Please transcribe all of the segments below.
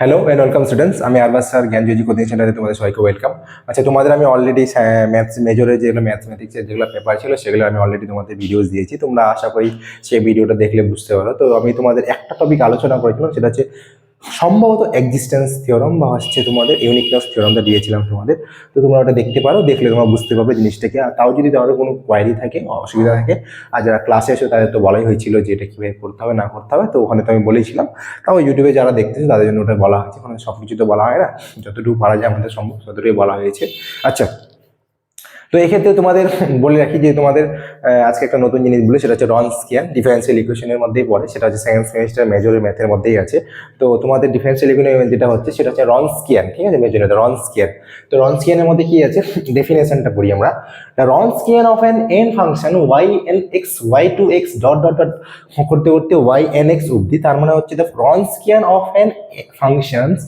Hello and welcome students আমি আরবাস sir জ্ঞানযোজি coaching সেন্টারে তোমাদের সবাইকে ওয়েলকাম আচ্ছা তোমাদের আমি অলরেডি ম্যাথস মেজরের যেগুলো ম্যাথমেটিক্সের যেগুলো পেপার ছিল, সেগুলো আমি অলরেডি তোমাদের ভিডিওস দিয়েছি। তোমরা আশা করি সেই ভিডিওটা দেখলে বুঝতে পারো। তো আমি তোমাদের একটা টপিক আলোচনা করেছিলাম, সেটা হচ্ছে সম্ভবত এক্সিস্টেন্স থিওরাম বা হচ্ছে তোমাদের ইউনিকনেস থিওরামটা দিয়েছিলাম তোমাদের। তো তোমরা ওটা দেখতে পারো, দেখলে তোমরা বুঝতে পারবে জিনিসটাকে। আর তাও যদি তোমাদের কোনো কোয়ারি থাকে, অসুবিধা থাকে, আর যারা ক্লাসে এসে তাদের তো বলাই হয়েছিল যে এটা কীভাবে করতে হবে, না করতে হবে। তো ওখানে তো আমি বলেছিলাম। তাও ইউটিউবে যারা দেখতেছে, তাদের জন্য ওটা বলা হয়েছে। ওখানে সব কিছু তো বলা হয় না। যতটুকু পারা যায় আমাদের সম্ভব, ততটুকুই বলা হয়েছে। আচ্ছা তো এক্ষেত্রে তোমাদের বলে রাখি যে তোমাদের আজকে একটা নতুন জিনিস বলে, সেটা হচ্ছে রন স্কিয়ান ডিফারেন্সিয়াল ইকুয়েশনের মধ্যেই পড়ে, সেটা হচ্ছে সেকেন্ড সেমিস্টার মেজরের ম্যাথের মধ্যেই আছে। তো তোমাদের ডিফারেন্সিয়াল ইকুয়েশন যেটা হচ্ছে, সেটা হচ্ছে রন স্কিয়ান ঠিক আছে? মেজরের রন স্কিয়ান তো রন স্কিয়ানের মধ্যে কি আছে? ডেফিনেশনটা পড়ি আমরা। Wronskian of an n function y n x y two x dot dot dot করতে করতে ওয়াই এন এক্স অব্দি তার মানে হচ্ছে Wronskian of an functions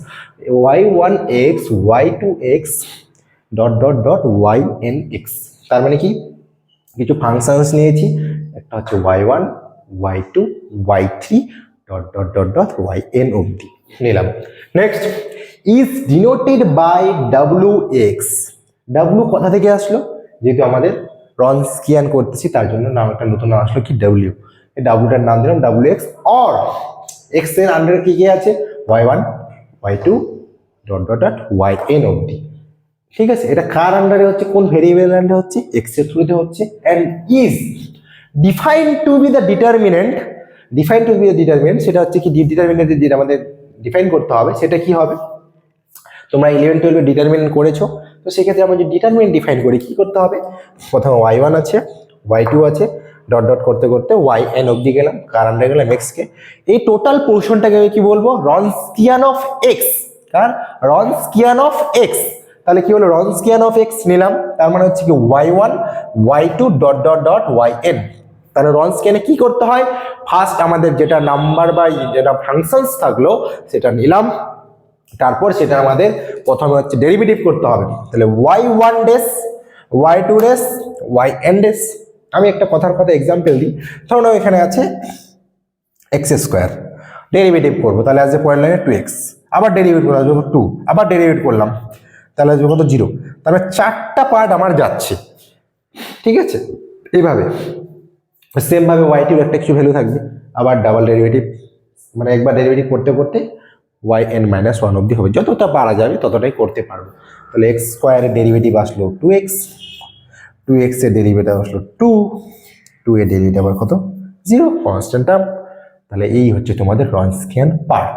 y one x y two x dot dot dot y n x তার মানে কি? কিছু ফাংশনস নিয়েছি। একটা হচ্ছে y one y two y three dot dot dot dot y n অবধি। নিলাম। Next is denoted by W x W কোথা থেকে আসলো? যেহেতু আমাদের রন স্কিয়ান করতেছি, তার জন্য নাম একটা নতুন নাম আসলো কি? ডাব্লিউ এই ডাব্লুটার নাম দিলাম ডাব্লু এক্স অর এক্সের আন্ডারে কি কি আছে? Y one y two dot dot dot y n অবধি। ঠিক আছে? এটা কার আন্ডারে হচ্ছে? কোন ভেরিয়েবল আন্ডারে হচ্ছে? এক্সের থ্রুতে হচ্ছে। And is define to be the determinant define to be the determinant সেটা হচ্ছে কি? ডিটারমিনেন্ট যেটা আমাদের ডিফাইন করতে হবে, সেটা কি হবে? তোমরা ইলেভেন টুয়েলভে ডিটারমিনেন্ট করেছ। তো সেক্ষেত্রে আমরা যদি ডিটারমিনেন্ট ডিফাইন করি, কি করতে হবে? প্রথমে ওয়াই ওয়ান আছে ওয়াই টু আছে ডট ডট করতে করতে ওয়াই এন অবধি গেলাম, কার আন্ডারে গেলাম? এক্সকে এই টোটাল পোর্শনটাকে আমি কি বলব? রনস্কিয়ান অফ এক্স কার? রনস্কিয়ান অফ এক্স তাহলে কি হলো? রনস্কিয়ান অফ এক্স নিলাম। তার মানে হচ্ছে কি y one y two dot dot dot y n তাহলে রনস্কিয়ানে কি করতে হয়? ফার্স্ট আমাদের যেটা নাম্বার বা যেটা ফাংশনস থাকল, সেটা নিলাম। তারপর সেটা আমাদের প্রথমে হচ্ছে ডেরিভেটিভ করতে হবে। তাহলে y one dash y two dash y n dash আমি একটা কথার কথা এক্সাম্পল দিই। ধরুন এখানে আছে এক্স স্কোয়ার ডেরিভেটিভ করব। তাহলে আসবে পয়েন্ট লাইনে টু এক্স আবার ডেরিভেট করলাম টু আবার ডেরিভেট করলাম। তাহলে আসবে কত? জিরো। তাহলে চারটা পার্ট আমার যাচ্ছে। ঠিক আছে? এইভাবে। সেমভাবে ওয়াইটির একটা কিছু ভ্যালু থাকবে। আবার ডাবল ডেরিভেটিভ মানে একবার ডেরিভেটিভ করতে করতে ওয়াই এন মাইনাস ওয়ান অবধি হবে। যতটা পারা যাবে ততটাই করতে পারব। তাহলে এক্স স্কোয়ারের ডেরিভেটিভ আসলো টু এক্স টু এক্সের ডেরিভেটিভ আসলো টু টু এর ডেরিভেটিভ আবার কত? জিরো কনস্ট্যান্ট টার্ম তাহলে এই হচ্ছে তোমাদের রনস্কিয়ান পার্ট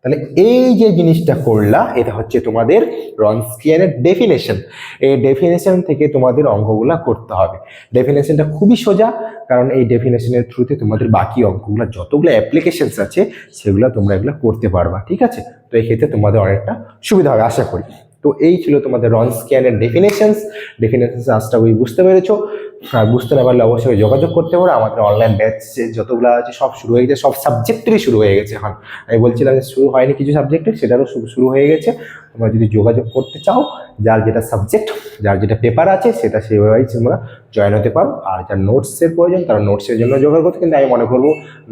তাহলে এই যে জিনিসটা করলা, এটা হচ্ছে তোমাদের রনস্কিয়ানের ডেফিনেশন এই ডেফিনেশন থেকে তোমাদের অঙ্কগুলা করতে হবে। ডেফিনেশনটা খুবই সোজা, কারণ এই ডেফিনেশনের থ্রুতে তোমাদের বাকি অঙ্কগুলো যতগুলো অ্যাপ্লিকেশনস আছে, সেগুলো তোমরা এগুলো করতে পারবা, ঠিক আছে? তো এই ক্ষেত্রে তোমাদের অনেকটা সুবিধা হবে, আশা করি। তো এই ছিল তোমাদের রন স্ক্যানের ডেফিনেশনস ডেফিনেশনস আজটা ওই বুঝতে পেরেছ। আর বুঝতে না পারলে অবশ্যই যোগাযোগ করতে পারো। আমাদের অনলাইন ব্যাচ যতগুলো আছে সব শুরু হয়ে গেছে, সব সাবজেক্টেরই শুরু হয়ে গেছে এখন। আমি বলছিলাম যে শুরু হয়নি কিছু সাবজেক্টে সেটারও শুরু হয়ে গেছে। তোমরা যদি যোগাযোগ করতে চাও, যার যেটা সাবজেক্ট যার যেটা পেপার আছে, সেটা সেইভাবেই তোমরা জয়েন হতে পারো। আর যার নোটসের প্রয়োজন, তারা নোটসের জন্য জোগাড় করতে, কিন্তু আমি মনে করব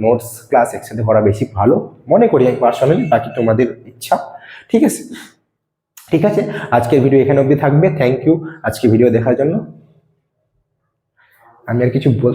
নোটস ক্লাস একসাথে করা বেশি ভালো। মনে করি আমি পার্সোনালি বাকি তোমাদের ইচ্ছা। ঠিক আছে? ঠিক আছে? আজকের ভিডিও এখানে অবধি থাকবে। থ্যাংক ইউ আজকে ভিডিও দেখার জন্য। আমি আর কিছু বল